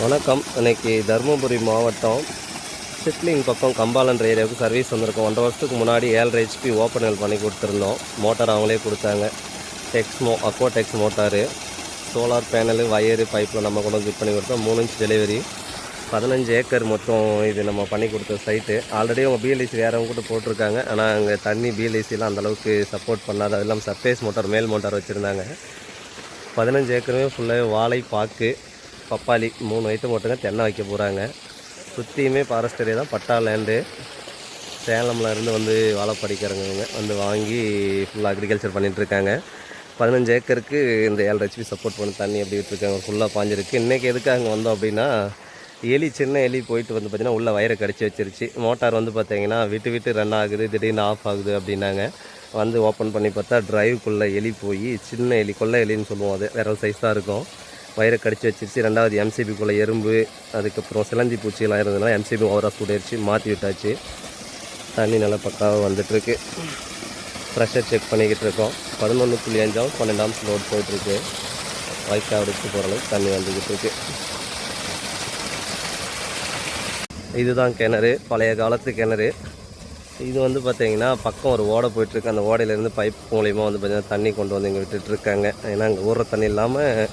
வணக்கம். இன்றைக்கி தருமபுரி மாவட்டம் சிட்லிங் பக்கம் கம்பாலன்ற ஏரியாவுக்கு சர்வீஸ் வந்திருக்கோம். ஒன்றரை வருஷத்துக்கு முன்னாடி ஏழரை ஹெச்பி ஓப்பனல் பண்ணி கொடுத்துருந்தோம். மோட்டார் அவங்களே கொடுத்தாங்க. Texmo Aqua Tex motor. Solar panel wire பைப்பில் நம்ம கொண்டு வந்து ஃபிட் பண்ணி கொடுத்தோம். மூணு இன்ச் டெலிவரி பதினஞ்சு ஏக்கர் மொத்தம் இது நம்ம பண்ணி கொடுத்த சைட்டு ஆல்ரெடி அவங்க பிஎல்ஐசி வேறவங்க கூட போட்டிருக்காங்க. ஆனால் அங்கே தண்ணி பிஎல்ஐசிலாம் அந்தளவுக்கு சப்போர்ட் பண்ணாது அது இல்லாமல் சர்ஃபேஸ் மோட்டார் மேல் மோட்டார் வச்சுருந்தாங்க. பதினஞ்சு ஏக்கருமே ஃபுல்லாக வாழை பாக்கு பப்பாளி மூணு வயிற்று மட்டுங்க தென்னை வைக்க போகிறாங்க சுற்றியுமே ஃபாரஸ்ட் ஏரியா தான். பட்டா லேண்டு சேலம்லேருந்து வந்து வாழை படிக்கிறவங்க வந்து வாங்கி ஃபுல்லாக அக்ரிகல்ச்சர் பண்ணிகிட்ருக்காங்க பதினஞ்சு ஏக்கருக்கு இந்த ஏழு ஹெச்பி சப்போர்ட் பண்ணி தண்ணி அப்படி விட்டுருக்காங்க. ஃபுல்லாக பாஞ்சிருக்கு. இன்றைக்கி எதுக்காக அங்கே வந்தோம் அப்படின்னா எலி சின்ன எலி போயிட்டு வந்து பார்த்திங்கன்னா உள்ளே வயரை கடிச்சு வச்சிருச்சு. மோட்டார் வந்து பார்த்தீங்கன்னா விட்டு விட்டு ரன் ஆகுது திடீர்னு ஆஃப் ஆகுது அப்படின்னாங்க. வந்து ஓப்பன் பண்ணி பார்த்தா ட்ரைவுக்குள்ளே எலி போய் சின்ன எலி கொள்ளை எலின்னு சொல்லுவோம் அது. வேற சைஸ் தான் இருக்கும். வயிறை கடிச்சு வச்சிருச்சு. ரெண்டாவது எம்சிபிக்குள்ளே எறும்பு அதுக்கப்புறம் சிலந்தி பூச்சியெல்லாம் இருந்ததுனால எம்சிபி ஓவராக சூடாயிருச்சு மாற்றி விட்டாச்சு. தண்ணி நல்லா பக்காவாக வந்துட்டுருக்கு. ப்ரெஷர் செக் பண்ணிக்கிட்டு இருக்கோம். பதினொன்று புள்ளி அஞ்சாவது பன்னெண்டாம் லோட் போயிட்டுருக்கு. வாய்க்கால் அடிச்சு போகிற அளவுக்கு தண்ணி வந்துக்கிட்டு இருக்கு. இதுதான் கிணறு. பழைய காலத்து கிணறு. இது வந்து பார்த்திங்கன்னா பக்கம் ஒரு ஓடை போயிட்டுருக்கு. அந்த ஓடையிலேருந்து பைப் மூலியமாக வந்து பார்த்திங்கன்னா தண்ணி கொண்டு வந்து இங்கே விட்டுட்ருக்காங்க ஏன்னா அங்கே ஊற தண்ணி இல்லாமல்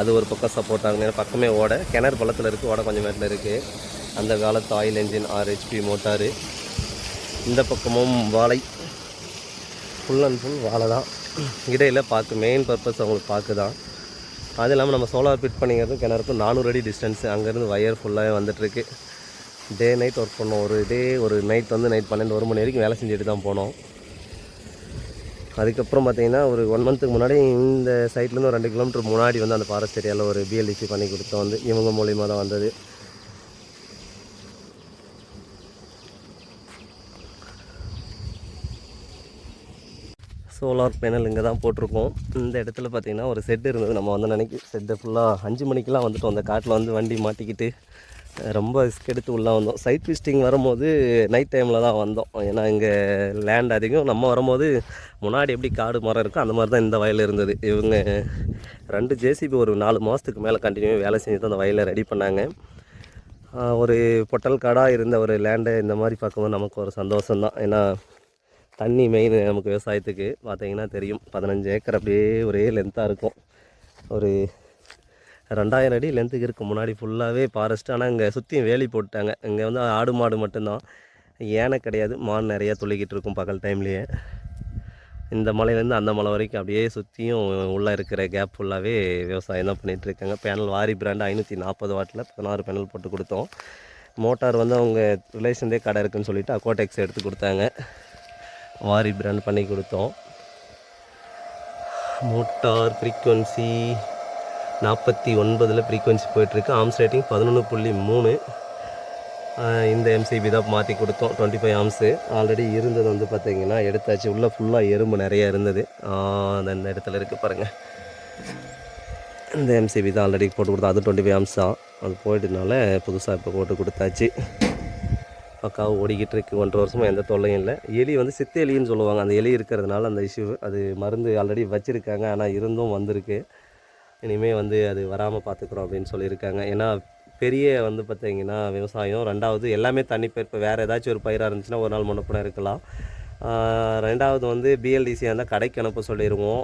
அது ஒரு பக்கம் சப்போர்ட் ஆகுது. ஏன்னா பக்கமே ஓடை. கிணறு பள்ளத்தில் இருக்குது ஓடை கொஞ்சம் மேட்டில் இருக்குது அந்த காலத்து ஆயில் என்ஜின் ஆறு ஹெச்பி மோட்டாரு இந்த பக்கமும் வாழை. ஃபுல் அண்ட் ஃபுல் வாழை தான். இடையில் பார்க்கு மெயின் பர்பஸ் அவங்களுக்கு பார்க்கு தான். அது இல்லாமல் நம்ம சோலார் பிட் பண்ணிக்கிறது கிணறுக்கும் நானூறு அடி டிஸ்டன்ஸு அங்கேருந்து ஒயர் ஃபுல்லாகவே வந்துட்டுருக்கு டே நைட் ஒர்க் பண்ணோம். ஒரு டே ஒரு நைட் வந்து நைட் பன்னெண்டு ஒரு மணி வரைக்கும் வேலை செஞ்சுட்டு தான் போனோம். அதுக்கப்புறம் பார்த்திங்கன்னா ஒரு ஒன் மந்த்துக்கு முன்னாடி இந்த சைட்லேருந்து ஒரு ரெண்டு கிலோமீட்டர் முன்னாடி வந்து அந்த ஃபாரஸ்ட் ஏரியாவில் ஒரு பிஎல்டிசி பண்ணி கொடுத்தோம். வந்து இவங்க மூலியமாக தான் வந்தது. சோலார் பேனல் இங்கே தான் போட்டிருக்கோம். இந்த இடத்துல பார்த்தீங்கன்னா ஒரு செட்டு இருந்தது. நம்ம வந்து நினைக்கி செட்டை ஃபுல்லாக அஞ்சு மணிக்கெலாம் வந்துட்டோம். அந்த காட்டில் வந்து வண்டி மாட்டிக்கிட்டு ரொம்ப ரிஸ்க் எடுத்து உள்ளே வந்தோம். சைட் விசிட்டிங் வரும்போது நைட் டைமில் தான் வந்தோம். ஏன்னா இங்கே லேண்ட் அதிகம். நம்ம வரும்போது முன்னாடி எப்படி காடு மரம் இருக்கோ அந்த மாதிரி தான் இந்த வயல் இருந்தது. இவங்க ரெண்டு ஜேசிபி ஒரு நாலு மாதத்துக்கு மேலே கண்டினியூ வேலை செஞ்சு தான் அந்த வயலை ரெடி பண்ணாங்க. ஒரு பொட்டல் காடாக இருந்த ஒரு லேண்டை இந்த மாதிரி பார்க்கும்போது நமக்கு ஒரு சந்தோஷம் தான். ஏன்னா தண்ணி மெயின் நமக்கு விவசாயத்துக்கு பார்த்தீங்கன்னா தெரியும். பதினஞ்சு ஏக்கர் அப்படியே ஒரே லென்த்தாக இருக்கும். ஒரு ரெண்டாயிரம் அடி லென்த்துக்கு இருக்குது முன்னாடி ஃபுல்லாகவே ஃபாரஸ்ட் ஆனால் இங்கே சுற்றியும் வேலி போட்டாங்க. இங்கே வந்து ஆடு மாடு மட்டும்தான். யானை கிடையாது. மான் நிறையா துளிக்கிட்டு இருக்கும் பகல் டைம்லேயே இந்த மலையிலேருந்து அந்த மலை வரைக்கும் அப்படியே சுற்றியும் உள்ளே இருக்கிற கேப் ஃபுல்லாகவே விவசாயம் தான் பண்ணிகிட்ருக்காங்க பேனல் வாரி பிராண்டு ஐநூற்றி நாற்பது வாட்டில் பதினாறு பேனல் போட்டு கொடுத்தோம். மோட்டார் வந்து அவங்க ரிலேஷன்லேயே கடை இருக்குதுன்னு சொல்லிவிட்டு அக்வாடெக்ஸ் எடுத்து கொடுத்தாங்க. வாரி பிராண்ட் பண்ணி கொடுத்தோம். மோட்டார் ஃப்ரீக்குவன்சி நாற்பத்தி ஒன்பதில் ஃப்ரீக்குவென்சி போயிட்டுருக்கு. ஆம்ஸ் ரேட்டிங் பதினொன்று புள்ளி மூணு. இந்த எம்சிபி தான் மாற்றி கொடுத்தோம். டுவெண்ட்டி ஃபைவ் ஆம்ஸு ஆல்ரெடி இருந்தது வந்து பார்த்தீங்கன்னா எடுத்தாச்சு. உள்ளே ஃபுல்லாக எறும்பு நிறையா இருந்தது. அந்த இடத்துல இருக்குது பாருங்கள் இந்த எம்சிபி தான் ஆல்ரெடி போட்டு கொடுத்தோம். அது டுவெண்ட்டி ஃபைவ் ஆம்ஸ் தான். அது போயிட்டதுனால புதுசாக இப்போ போட்டு கொடுத்தாச்சு. பக்காவும் ஓடிக்கிட்டு இருக்குது ஒன்றரை வருஷமாக எந்த தொல்லையும் இல்லை. எலி வந்து சித்த எலின்னு சொல்லுவாங்க. அந்த எலி இருக்கிறதுனால அந்த இஷ்யூ அது மருந்து ஆல்ரெடி வச்சுருக்காங்க. ஆனால் இருந்தும் வந்திருக்கு. இனிமேல் வந்து அது வராமல் பார்த்துக்குறோம் அப்படின்னு சொல்லியிருக்காங்க. ஏன்னா பெரிய வந்து பார்த்தீங்கன்னா விவசாயம். ரெண்டாவது எல்லாமே தண்ணி இப்போ வேறு ஏதாச்சும் ஒரு பயிராக இருந்துச்சுன்னா ஒரு நாள் முன்னப்பின இருக்கலாம். ரெண்டாவது வந்து பிஎல்டிசி இருந்தால் கடைக்கு அனுப்ப சொல்லிடுவோம்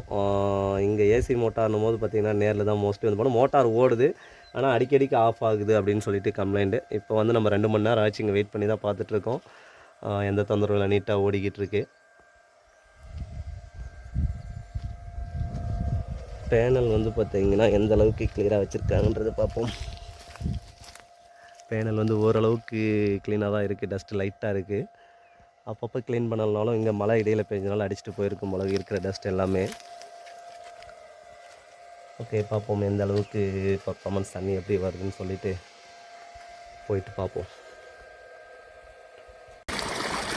இங்கே ஏசி மோட்டார்னும் போது பார்த்தீங்கன்னா நேரில் தான் மோஸ்ட்லி வந்து போனால் மோட்டார் ஓடுது. ஆனால் அடிக்கடிக்கு ஆஃப் ஆகுது அப்படின்னு சொல்லிட்டு கம்ப்ளைண்ட்டு இப்போ வந்து நம்ம ரெண்டு மணி நேரம் ஆச்சு இங்கே வெயிட் பண்ணி தான் பார்த்துட்ருக்கோம் எந்த தொந்தரவும் இல்லை நீட்டாக ஓடிக்கிட்டு இருக்குது பேனல் வந்து பார்த்தீங்கன்னா எந்த அளவுக்கு கிளியராக வச்சுருக்காங்கன்றதை பார்ப்போம். பேனல் வந்து ஓரளவுக்கு க்ளீனாக தான் இருக்குது டஸ்ட்டு லைட்டாக இருக்குது அப்பப்போ க்ளீன் பண்ணலனாலும் இங்கே மழை இடையில் பெஞ்சனால அடிச்சுட்டு போயிருக்கும் அளவு இருக்கிற டஸ்ட் எல்லாமே. ஓகே பார்ப்போம் எந்த அளவுக்கு பர்ஃபார்மன்ஸ் தண்ணி எப்படி வருதுன்னு சொல்லிட்டு போயிட்டு பார்ப்போம்.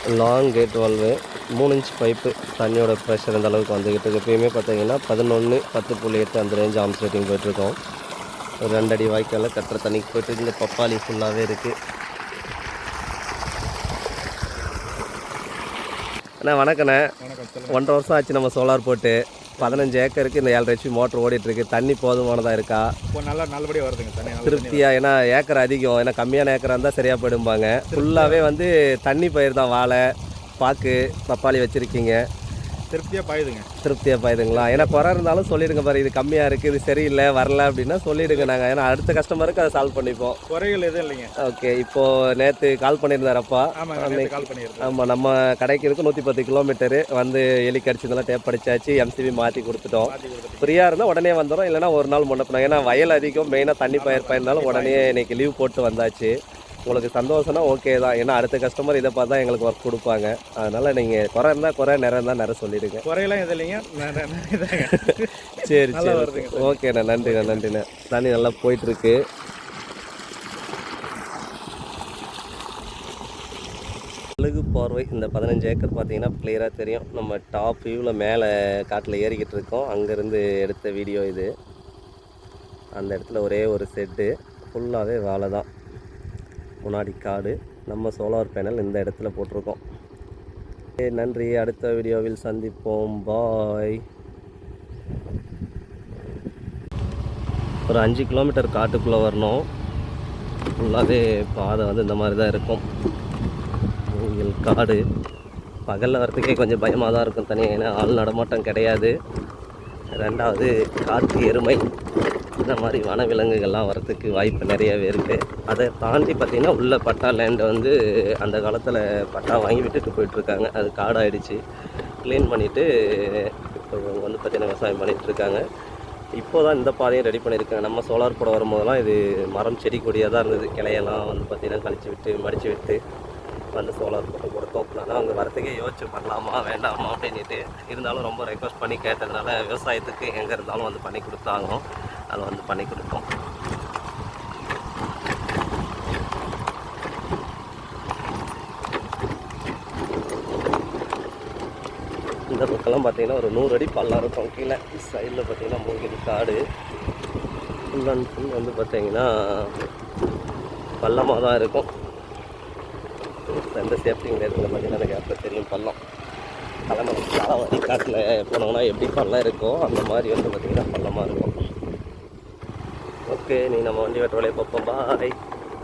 லாங் கேட் வால்வு மூணு இன்ச் பைப்பு தண்ணியோட ப்ரெஷர் இந்த அளவுக்கு வந்துக்கிட்டு இருக்கு. எப்பயுமே பார்த்தீங்கன்னா பதினொன்று பத்து புள்ளி எட்டு அந்த ரேஞ்ச் ஆம்ஸ் ரேட்டிங் போயிட்டுருக்கோம். ஒரு ரெண்டு அடி வாய்க்காலில் கட்டுற தண்ணிக்கு போயிட்டு இங்கே பப்பாளி ஃபுல்லாகவே இருக்குது அண்ணா வணக்கண்ணே. ஒன்றரை வருஷம் ஆச்சு நம்ம சோலார் போட்டு. பதினஞ்சு ஏக்கருக்கு இந்த ஏழரை ஹெச்பி மோட்டர் ஓடிட்டுருக்கு. தண்ணி போதுமானதாக இருக்கா? இப்போ நல்லா நல்லபடியாக வருதுங்க தண்ணி திருப்தியாக ஏன்னா ஏக்கர் அதிகம். ஏன்னா கம்மியான ஏக்கராக இருந்தால் சரியாக போயிடும்பாங்க. ஃபுல்லாகவே வந்து தண்ணி பயிர் தான் வாழை பாக்கு பப்பாளி வச்சுருக்கீங்க. திருப்தியாக பாயுதுங்க. திருப்தியாக பாயுதுங்களா? ஏன்னா குறை இருந்தாலும் சொல்லிடுங்க பாரு இது கம்மியாக இருக்குது இது சரியில்லை வரல அப்படின்னா சொல்லிடுங்க நாங்கள் ஏன்னா அடுத்த கஸ்டமருக்கு அதை சால்வ் பண்ணிப்போம். குறைகள் எதுவும் இல்லைங்க. ஓகே இப்போது நேற்று கால் பண்ணியிருந்தாரப்பா. ஆமாம் நம்ம கடைக்கு இருக்கு நூற்றி பத்து கிலோமீட்டரு வந்து எலி கடிச்சதெல்லாம் டேப் அடிச்சாச்சு எம்சிபி மாற்றி கொடுத்துட்டோம். ஃப்ரீயாக இருந்தால் உடனே வந்துடும் இல்லைன்னா ஒரு நாள் முன்னப்பினா ஏன்னா வயல் அதிகம் மெயினாக தண்ணி பயிர் பயிர்னாலும் உடனே இன்னைக்கு லீவ் போட்டு வந்தாச்சு. உங்களுக்கு சந்தோஷம்னா ஓகே தான். ஏன்னா அடுத்த கஸ்டமர் இதை பார்த்தா எங்களுக்கு ஒர்க் கொடுப்பாங்க. அதனால் நீங்கள் குறை இருந்தால் குறை நிறைய இருந்தால் நிறைய சொல்லிடுங்க. குறையெல்லாம் எதுவும் இல்லைங்க. சரி சரி. ஓகேண்ணா நன்றிண்ணா நன்றிண்ணா. தண்ணி நல்லா போயிட்டுருக்கு. அழகு பார்வை இந்த பதினஞ்சு ஏக்கர் பார்த்தீங்கன்னா கிளியராக தெரியும். நம்ம டாப் வியூவில் மேலே காட்டில் ஏறிக்கிட்டு இருக்கோம். அங்கேருந்து எடுத்த வீடியோ இது. அந்த இடத்துல ஒரே ஒரு செட்டு ஃபுல்லாகவே வாழை தான் முன்னாடி காடு. நம்ம சோலார் பேனல் இந்த இடத்துல போட்டிருக்கோம். நன்றி. அடுத்த வீடியோவில் சந்திப்போம். பாய் ஒரு அஞ்சு கிலோமீட்டர் காட்டுக்குள்ளே வரணும். ஃபுல்லாகவே பாதை வந்து இந்த மாதிரி தான் இருக்கும். மூங்கில் காடு. பகலில் வரத்துக்கே கொஞ்சம் பயமாக தான் இருக்கும் தனியாக ஏன்னா ஆள் நடமாட்டம் கிடையாது. ரெண்டாவது காட்டு எருமை. இந்த மாதிரி வனவிலங்குகள்லாம் வரத்துக்கு வாய்ப்பு நிறையவே இருக்குது அதை தாண்டி பார்த்திங்கன்னா உள்ள பட்டா லேண்டை வந்து அந்த காலத்தில் பட்டா வாங்கி விட்டுட்டு போயிட்டுருக்காங்க. அது காடாயிடுச்சு. க்ளீன் பண்ணிவிட்டு இப்போ இவங்க வந்து பார்த்திங்கன்னா விவசாயம் பண்ணிகிட்ருக்காங்க இப்போ தான் இந்த பாதையும் ரெடி பண்ணியிருக்காங்க. நம்ம சோலார் போட வரும்போதெல்லாம் இது மரம் செடி கொடியாக தான் இருந்தது. கிளையெல்லாம் வந்து பார்த்திங்கன்னா கழிச்சு விட்டு மடித்து விட்டு வந்து சோலார் போட்டு கொடுத்தோம். ஆனால் அவங்க வரத்துக்கே யோசிச்சு பண்ணலாமா வேண்டாமா அப்படின்ட்டு இருந்தாலும் ரொம்ப ரெக்வஸ்ட் பண்ணி கேட்டதுனால விவசாயத்துக்கு எங்கே இருந்தாலும் வந்து பண்ணி கொடுத்தாங்க. அதை வந்து பண்ணி கொடுப்போம். இந்த பக்கம்லாம் பார்த்தீங்கன்னா ஒரு நூறு அடி பள்ளம் இருக்கும். கீழே சைடில் பார்த்தீங்கன்னா மூங்கில் காடு. ஃபுல் அண்ட் ஃபுல் வந்து பார்த்தீங்கன்னா பள்ளமாக தான் இருக்கும். எந்த சேஃப்டியும் கிடையாது. பார்த்தீங்கன்னா எனக்கு அப்போ தெரியும் பள்ளம். காலம் தலைவரி காட்டில் போனோம்னா எப்படி பள்ளம் இருக்கோ அந்த மாதிரி வந்து பார்த்திங்கன்னா பள்ளமாக இருக்கும். ஓகே நீ நம்ம வண்டி வெட்ட வேலையை பார்ப்போம் பாய்